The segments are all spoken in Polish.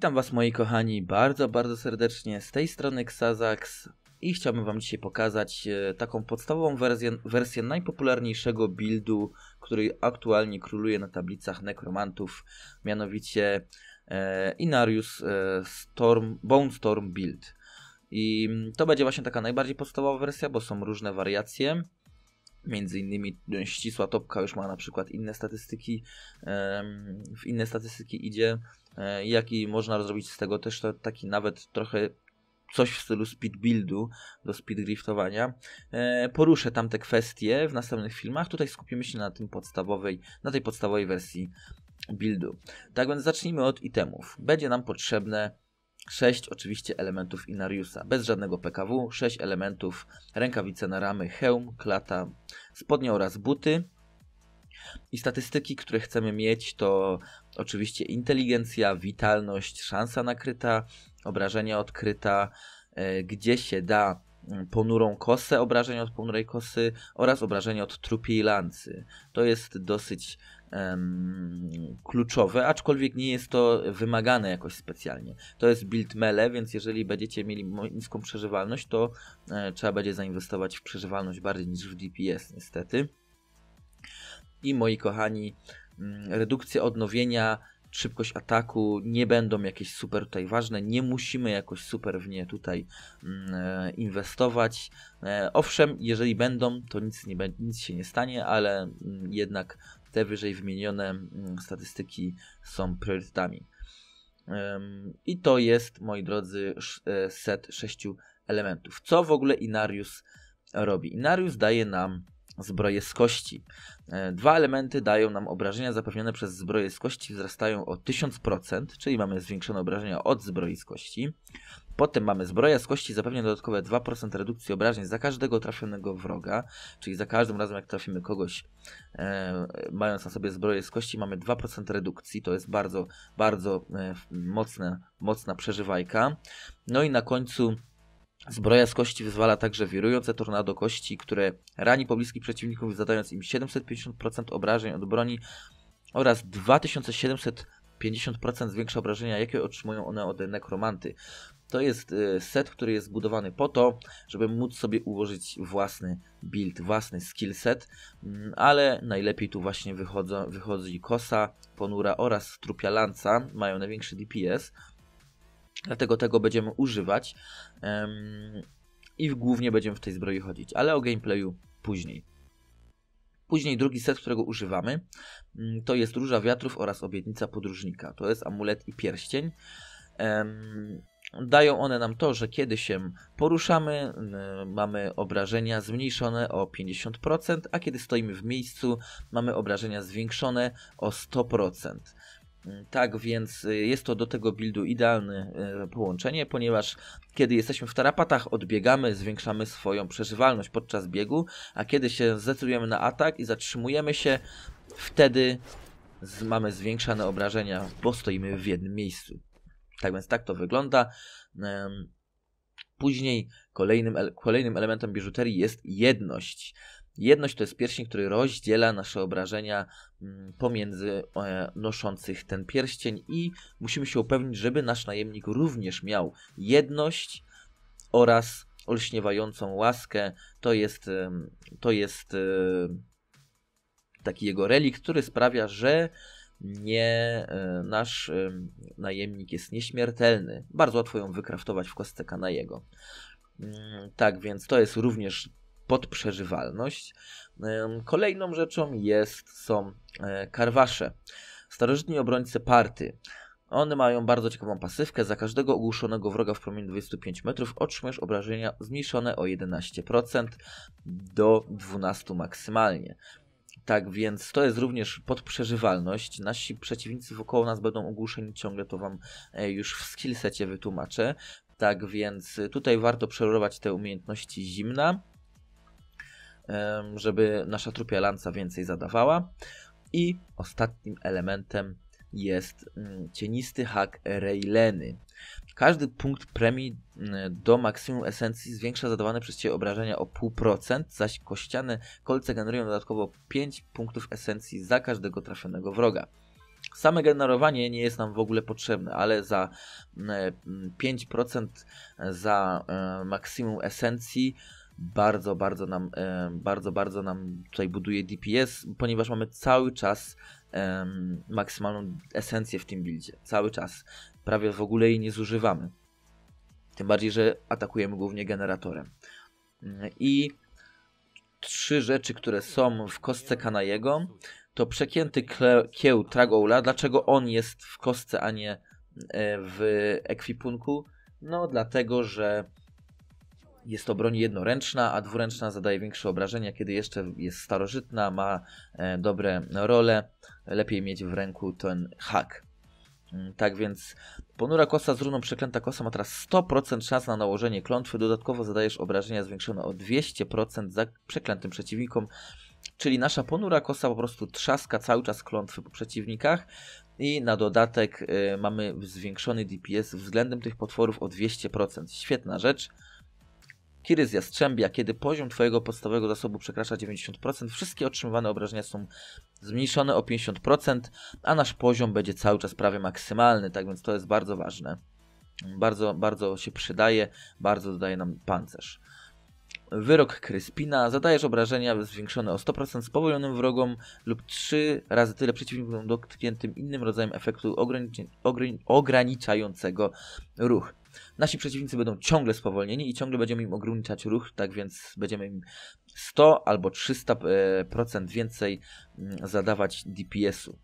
Witam Was moi kochani bardzo, bardzo serdecznie z tej strony Xazax i chciałbym Wam dzisiaj pokazać e, taką podstawową wersję, wersję najpopularniejszego buildu, który aktualnie króluje na tablicach nekromantów, mianowicie e, Inarius e, Storm, Bone Storm Build. I to będzie właśnie taka najbardziej podstawowa wersja, bo są różne wariacje. Między innymi ścisła topka już ma na przykład inne statystyki, w inne statystyki idzie, e, jak i można zrobić z tego też taki nawet trochę coś w stylu speed buildu do speed driftowania. E, poruszę tam te kwestie w następnych filmach. Tutaj skupimy się na tym podstawowej, na tej podstawowej wersji buildu. Tak więc zacznijmy od itemów. Będzie nam potrzebne 6 oczywiście elementów Inariusa, bez żadnego PKW, 6 elementów, rękawice na ramy, hełm, klata, spodnie oraz buty. I statystyki, które chcemy mieć to oczywiście inteligencja, witalność, szansa nakryta, obrażenia odkryta, e, gdzie się da mm, ponurą kosę, obrażenia od ponurej kosy oraz obrażenia od trupiej lancy. To jest dosyć kluczowe, aczkolwiek nie jest to wymagane jakoś specjalnie. To jest build mele, więc jeżeli będziecie mieli niską przeżywalność, to e, trzeba będzie zainwestować w przeżywalność bardziej niż w DPS niestety. I moi kochani, redukcja odnowienia, szybkość ataku nie będą jakieś super tutaj ważne, nie musimy jakoś super w nie tutaj mm, e, inwestować. E, owszem, jeżeli będą, to nic, nie, nic się nie stanie, ale mm, jednak te wyżej wymienione mm, statystyki są priorytetami. I to jest, moi drodzy, e, set sześciu elementów. Co w ogóle Inarius robi? Inarius daje nam zbroje z kości. E, dwa elementy dają nam obrażenia zapewnione przez zbroje z kości wzrastają o 1000%, czyli mamy zwiększone obrażenia od zbroi z kości. Potem mamy zbroja z kości zapewnia dodatkowe 2% redukcji obrażeń za każdego trafionego wroga, czyli za każdym razem jak trafimy kogoś e, mając na sobie zbroję z kości mamy 2% redukcji, to jest bardzo, bardzo e, mocna, mocna przeżywajka. No i na końcu Zbroja z kości wyzwala także wirujące tornado kości, które rani pobliskich przeciwników, zadając im 750% obrażeń od broni oraz 2750% zwiększa obrażenia, jakie otrzymują one od nekromanty. To jest y, set, który jest zbudowany po to, żeby móc sobie ułożyć własny build, własny skill set, mm, ale najlepiej tu właśnie wychodzą, wychodzi kosa, ponura oraz trupia lanca, mają największy DPS, dlatego tego będziemy używać um, i głównie będziemy w tej zbroi chodzić, ale o gameplayu później. Później drugi set, którego używamy, mm, to jest Róża Wiatrów oraz Obietnica Podróżnika. To jest amulet i pierścień. Um, Dają one nam to, że kiedy się poruszamy, mamy obrażenia zmniejszone o 50%, a kiedy stoimy w miejscu, mamy obrażenia zwiększone o 100%. Tak więc y, jest to do tego buildu idealne y, połączenie, ponieważ kiedy jesteśmy w tarapatach, odbiegamy, zwiększamy swoją przeżywalność podczas biegu, a kiedy się zdecydujemy na atak i zatrzymujemy się, wtedy mamy zwiększane obrażenia, bo stoimy w jednym miejscu. Tak więc tak to wygląda. Później kolejnym, kolejnym elementem biżuterii jest jedność. Jedność to jest pierścień, który rozdziela nasze obrażenia mm, pomiędzy e, noszących ten pierścień i musimy się upewnić, żeby nasz najemnik również miał jedność oraz olśniewającą łaskę. To jest, to jest taki jego relikt, który sprawia, że nie e, nasz najemnik jest nieśmiertelny. Bardzo łatwo ją wykraftować w kostce Kanajego. Mm, tak, więc to jest również podprzeżywalność. Kolejną rzeczą jest, są e, karwasze. Starożytni obrońcy party. One mają bardzo ciekawą pasywkę. Za każdego ogłuszonego wroga w promieniu 25 metrów otrzymujesz obrażenia zmniejszone o 11% do 12 maksymalnie. Tak więc to jest również podprzeżywalność. Nasi przeciwnicy wokoło nas będą ogłuszeni ciągle, to Wam e, już w skillsecie wytłumaczę. Tak więc tutaj warto przerować te umiejętności zimna, żeby nasza trupia lanca więcej zadawała. I ostatnim elementem jest mm, cienisty hak Reileny. Każdy punkt premii mm, do maksimum esencji zwiększa zadawane przez Ciebie obrażenia o 0,5%, zaś kościane kolce generują dodatkowo 5 punktów esencji za każdego trafionego wroga. Same generowanie nie jest nam w ogóle potrzebne, ale za 5% za maksimum esencji bardzo, bardzo nam, bardzo, bardzo nam tutaj buduje DPS, ponieważ mamy cały czas maksymalną esencję w tym buildzie. Cały czas. Prawie w ogóle jej nie zużywamy. Tym bardziej, że atakujemy głównie generatorem. I trzy rzeczy, które są w kostce Kanajego, to przekięty kieł Tragoula. Dlaczego on jest w kostce, a nie e, w ekwipunku? No, dlatego, że jest to broń jednoręczna, a dwuręczna zadaje większe obrażenia, kiedy jeszcze jest starożytna, ma e, dobre role. Lepiej mieć w ręku ten hak. Mm, tak więc ponura kosa z runą przeklęta kosa ma teraz 100% szans na nałożenie klątwy. Dodatkowo zadajesz obrażenia zwiększone o 200% za przeklętym przeciwnikom. Czyli nasza ponura kosa po prostu trzaska cały czas klątwy po przeciwnikach. I na dodatek y, mamy zwiększony DPS względem tych potworów o 200%. Świetna rzecz. Kiry z Jastrzębia, kiedy poziom Twojego podstawowego zasobu przekracza 90%, wszystkie otrzymywane obrażenia są zmniejszone o 50%, a nasz poziom będzie cały czas prawie maksymalny, tak więc to jest bardzo ważne. Bardzo, bardzo się przydaje, bardzo dodaje nam pancerz. Wyrok Kryspina. Zadajesz obrażenia zwiększone o 100% spowolnionym wrogom lub 3 razy tyle przeciwnikom dotkniętym innym rodzajem efektu ograniczającego ruch. Nasi przeciwnicy będą ciągle spowolnieni i ciągle będziemy im ograniczać ruch, tak więc będziemy im 100 albo 300% więcej mm, zadawać DPS-u.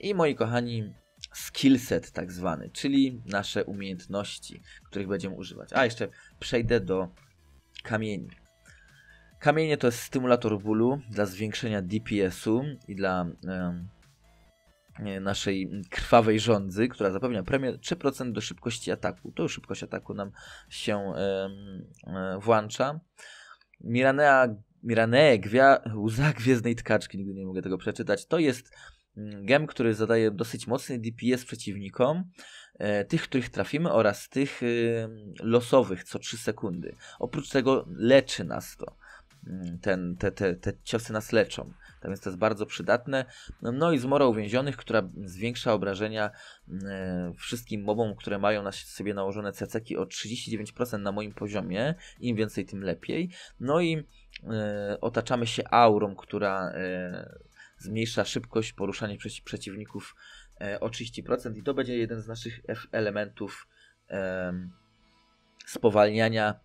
I moi kochani, skillset tak zwany, czyli nasze umiejętności, których będziemy używać. A jeszcze przejdę do kamieni. Kamienie to jest stymulator bólu dla zwiększenia DPS-u i dla naszej krwawej rządzy, która zapewnia premię 3% do szybkości ataku. To szybkość ataku nam się e, włącza. Miranea, Miranee, gwia, łza gwiezdnej tkaczki, nigdy nie mogę tego przeczytać, to jest mm, gem, który zadaje dosyć mocny DPS przeciwnikom, e, tych, których trafimy oraz tych losowych co 3 sekundy. Oprócz tego leczy nas to. Mm, ten, te, te, te ciosy nas leczą. Więc to jest bardzo przydatne. No i zmora uwięzionych, która zwiększa obrażenia e, wszystkim mobom, które mają na sobie nałożone ceceki o 39% na moim poziomie. Im więcej, tym lepiej. No i e, otaczamy się aurą, która e, zmniejsza szybkość poruszania przeci przeciwników o 30% i to będzie jeden z naszych elementów spowalniania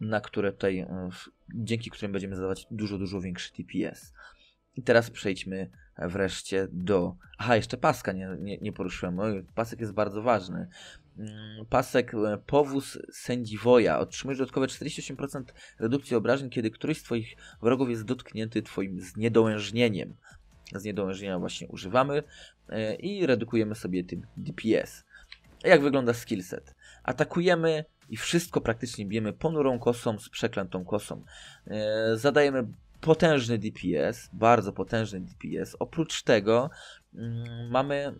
na które tutaj, dzięki którym będziemy zadawać dużo, dużo większy TPS. I teraz przejdźmy wreszcie do... Aha, jeszcze paska nie, nie, nie poruszyłem. Oj, pasek jest bardzo ważny. Mm, pasek e, powóz sędziwoja. Otrzymujesz dodatkowe 48% redukcji obrażeń, kiedy któryś z Twoich wrogów jest dotknięty Twoim zniedołężnieniem. Zniedołężnienia właśnie używamy e, i redukujemy sobie tym DPS. Jak wygląda skillset? Atakujemy i wszystko praktycznie bijemy ponurą kosą z przeklętą kosą. E, zadajemy potężny DPS, bardzo potężny DPS. Oprócz tego mm, mamy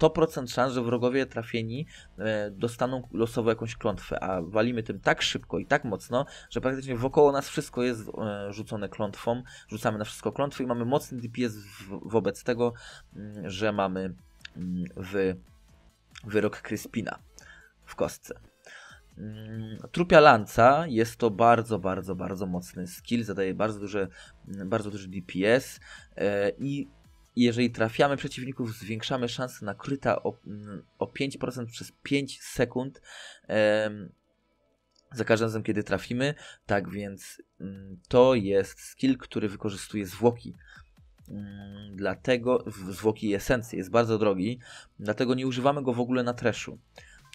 100% e, szans, że wrogowie trafieni e, dostaną losowo jakąś klątwę, a walimy tym tak szybko i tak mocno, że praktycznie wokoło nas wszystko jest rzucone klątwą. Rzucamy na wszystko klątwy i mamy mocny DPS wobec tego, mm, że mamy mm, w wyrok Kryspina w kostce. Mm, trupia lanca jest to bardzo, bardzo, bardzo mocny skill, zadaje bardzo duże, bardzo duży DPS e, i jeżeli trafiamy przeciwników, zwiększamy szanse na kryta o, mm, o 5% przez 5 sekund za każdym razem, kiedy trafimy. Tak więc mm, to jest skill, który wykorzystuje zwłoki. Dlatego zwłoki i esencje jest bardzo drogi, dlatego nie używamy go w ogóle na trashu.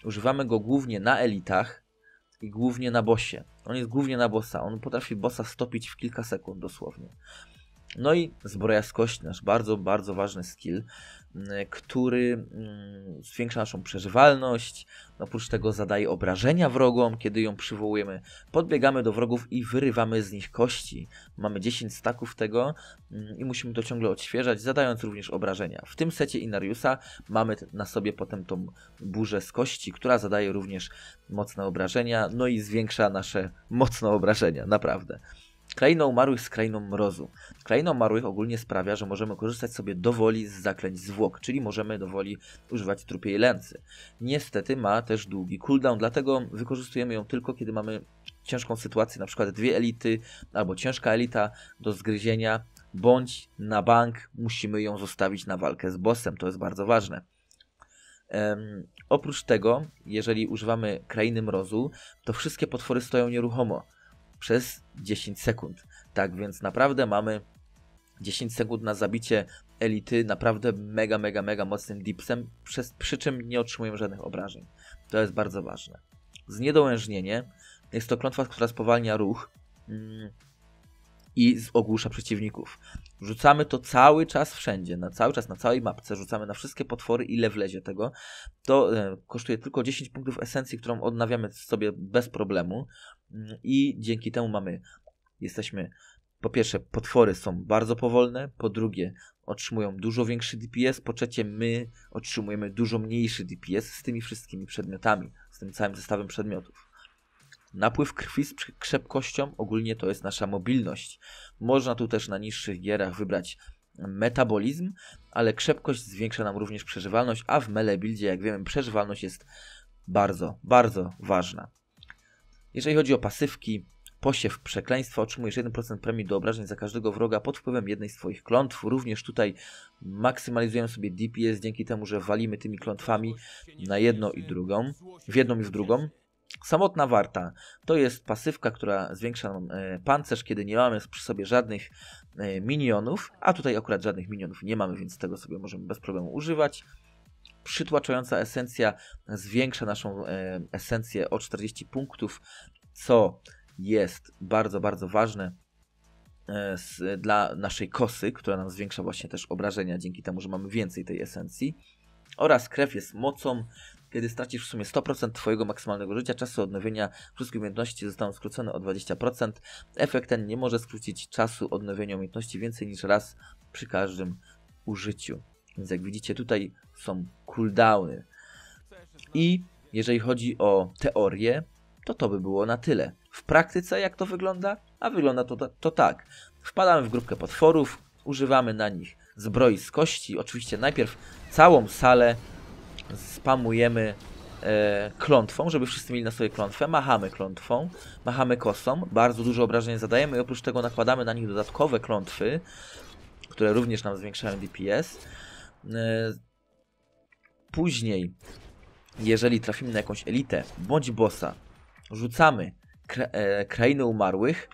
Używamy go głównie na elitach i głównie na bossie. On jest głównie na bossa. On potrafi bossa stopić w kilka sekund dosłownie. No i zbroja kości, nasz bardzo, bardzo ważny skill, mm, który mm, zwiększa naszą przeżywalność, oprócz tego zadaje obrażenia wrogom, kiedy ją przywołujemy. Podbiegamy do wrogów i wyrywamy z nich kości. Mamy 10 staków tego mm, i musimy to ciągle odświeżać, zadając również obrażenia. W tym secie Inariusa mamy na sobie potem tą burzę z kości, która zadaje również mocne obrażenia, no i zwiększa nasze mocne obrażenia, naprawdę. Kraina Umarłych z Krainą Mrozu. Kraina Umarłych ogólnie sprawia, że możemy korzystać sobie dowoli z zaklęć zwłok, czyli możemy dowoli używać trupiej lęcy. Niestety ma też długi cooldown, dlatego wykorzystujemy ją tylko kiedy mamy ciężką sytuację, na przykład dwie elity albo ciężka elita do zgryzienia, bądź na bank musimy ją zostawić na walkę z bossem, to jest bardzo ważne. Um, oprócz tego, jeżeli używamy krainy mrozu, to wszystkie potwory stoją nieruchomo przez 10 sekund. Tak więc naprawdę mamy 10 sekund na zabicie elity naprawdę mega, mega, mega mocnym dipsem, przez, przy czym nie otrzymujemy żadnych obrażeń. To jest bardzo ważne. Zniedołężnienie jest to klątwa, która spowalnia ruch mm, i ogłusza przeciwników. Rzucamy to cały czas wszędzie, na cały czas na całej mapce, rzucamy na wszystkie potwory, ile wlezie tego. To e, kosztuje tylko 10 punktów esencji, którą odnawiamy sobie bez problemu mm, i dzięki temu mamy, jesteśmy, po pierwsze potwory są bardzo powolne, po drugie otrzymują dużo większy DPS, po trzecie my otrzymujemy dużo mniejszy DPS z tymi wszystkimi przedmiotami, z tym całym zestawem przedmiotów. Napływ krwi z krzepkością ogólnie to jest nasza mobilność. Można tu też na niższych gierach wybrać metabolizm, ale krzepkość zwiększa nam również przeżywalność, a w melebuildzie, jak wiemy, przeżywalność jest bardzo, bardzo ważna. Jeżeli chodzi o pasywki, posiew przekleństwa otrzymujesz 1% premii do obrażeń za każdego wroga pod wpływem jednej z Twoich klątw. Również tutaj maksymalizujemy sobie DPS dzięki temu, że walimy tymi klątwami na jedną i drugą, w jedną i w drugą. Samotna warta to jest pasywka, która zwiększa nam e, pancerz, kiedy nie mamy przy sobie żadnych e, minionów, a tutaj akurat żadnych minionów nie mamy, więc tego sobie możemy bez problemu używać. Przytłaczająca esencja zwiększa naszą e, esencję o 40 punktów, co jest bardzo, bardzo ważne dla naszej kosy, która nam zwiększa właśnie też obrażenia dzięki temu, że mamy więcej tej esencji. Oraz krew jest mocą, kiedy stracisz w sumie 100% Twojego maksymalnego życia, czasu odnowienia wszystkich umiejętności zostaną skrócone o 20%. Efekt ten nie może skrócić czasu odnowienia umiejętności więcej niż raz przy każdym użyciu. Więc jak widzicie, tutaj są cooldowny. I jeżeli chodzi o teorię, to to by było na tyle. W praktyce jak to wygląda? A wygląda to, to, tak. Wpadamy w grupkę potworów, używamy na nich zbroi z kości. Oczywiście najpierw całą salę spamujemy e, klątwą, żeby wszyscy mieli na sobie klątwę, machamy klątwą, machamy kosą, bardzo dużo obrażeń zadajemy i oprócz tego nakładamy na nich dodatkowe klątwy, które również nam zwiększają DPS. E, później, jeżeli trafimy na jakąś elitę bądź bossa, rzucamy kra e, krainy umarłych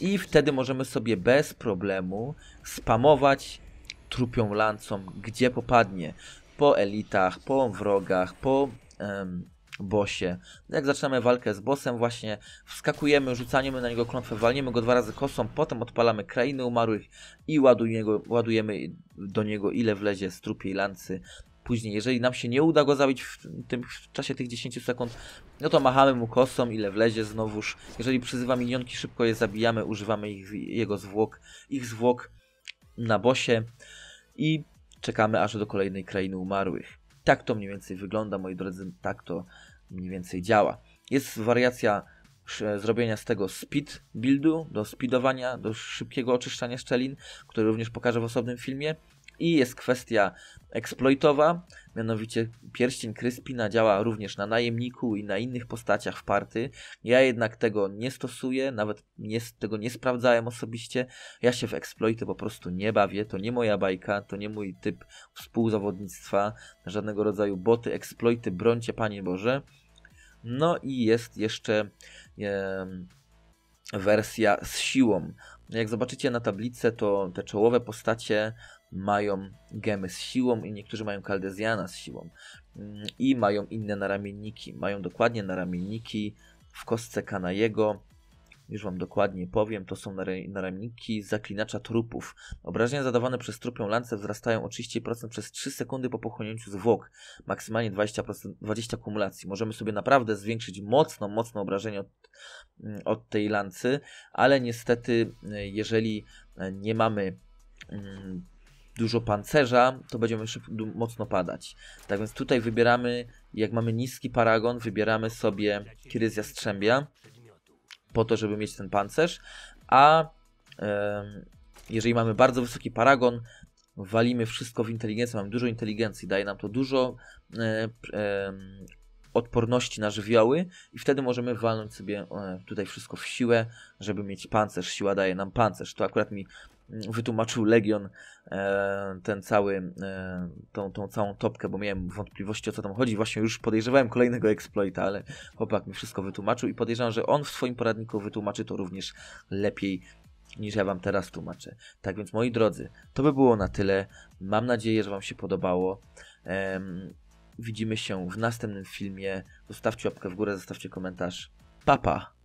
i wtedy możemy sobie bez problemu spamować trupią lancą, gdzie popadnie po elitach, po wrogach, po um, bosie. Jak zaczynamy walkę z bossem, właśnie wskakujemy, rzucamy na niego klątwę, walniemy go dwa razy kosą, potem odpalamy krainy umarłych i ładujemy, ładujemy do niego ile wlezie z trupiej lancy. Później, jeżeli nam się nie uda go zabić w, tym, w czasie tych 10 sekund, no to machamy mu kosą, ile wlezie znowuż. Jeżeli przyzywa minionki, szybko je zabijamy, używamy ich, jego zwłok, ich zwłok na bosie i czekamy aż do kolejnej krainy umarłych. Tak to mniej więcej wygląda, moi drodzy, tak to mniej więcej działa. Jest wariacja zrobienia z tego speed buildu, do speedowania, do szybkiego oczyszczania szczelin, który również pokażę w osobnym filmie. I jest kwestia exploitowa, mianowicie pierścień Kryspina działa również na najemniku i na innych postaciach w party. Ja jednak tego nie stosuję, nawet nie, tego nie sprawdzałem osobiście. Ja się w exploity po prostu nie bawię, to nie moja bajka, to nie mój typ współzawodnictwa, żadnego rodzaju boty, exploity, brońcie Panie Boże. No i jest jeszcze e, wersja z siłą. Jak zobaczycie na tablicę, to te czołowe postacie mają gemy z siłą i niektórzy mają Kaldezjana z siłą. Mm, I mają inne naramienniki. Mają dokładnie naramienniki w kostce Kanajego. Już Wam dokładnie powiem, to są naramienniki zaklinacza trupów. Obrażenia zadawane przez trupią lance wzrastają o 30% przez 3 sekundy po pochłonięciu zwłok. Maksymalnie 20%, 20 kumulacji. Możemy sobie naprawdę zwiększyć mocno, mocno obrażenie od, mm, od tej lancy, ale niestety, e, jeżeli e, nie mamy mm, dużo pancerza, to będziemy mocno padać. Tak więc tutaj wybieramy, jak mamy niski paragon, wybieramy sobie Kiryzja Strzębia. po to, żeby mieć ten pancerz, a jeżeli mamy bardzo wysoki paragon, walimy wszystko w inteligencję, mamy dużo inteligencji, daje nam to dużo e, e, odporności na żywioły i wtedy możemy walnąć sobie e, tutaj wszystko w siłę, żeby mieć pancerz. Siła daje nam pancerz. To akurat mi mm, wytłumaczył Legion e, ten cały, e, tą, tą całą topkę, bo miałem wątpliwości o co tam chodzi. Właśnie już podejrzewałem kolejnego exploita, ale chłopak mi wszystko wytłumaczył i podejrzewam, że on w swoim poradniku wytłumaczy to również lepiej niż ja wam teraz tłumaczę. Tak więc moi drodzy, to by było na tyle. Mam nadzieję, że wam się podobało. Widzimy się w następnym filmie. Zostawcie łapkę w górę, zostawcie komentarz. Papa! Pa.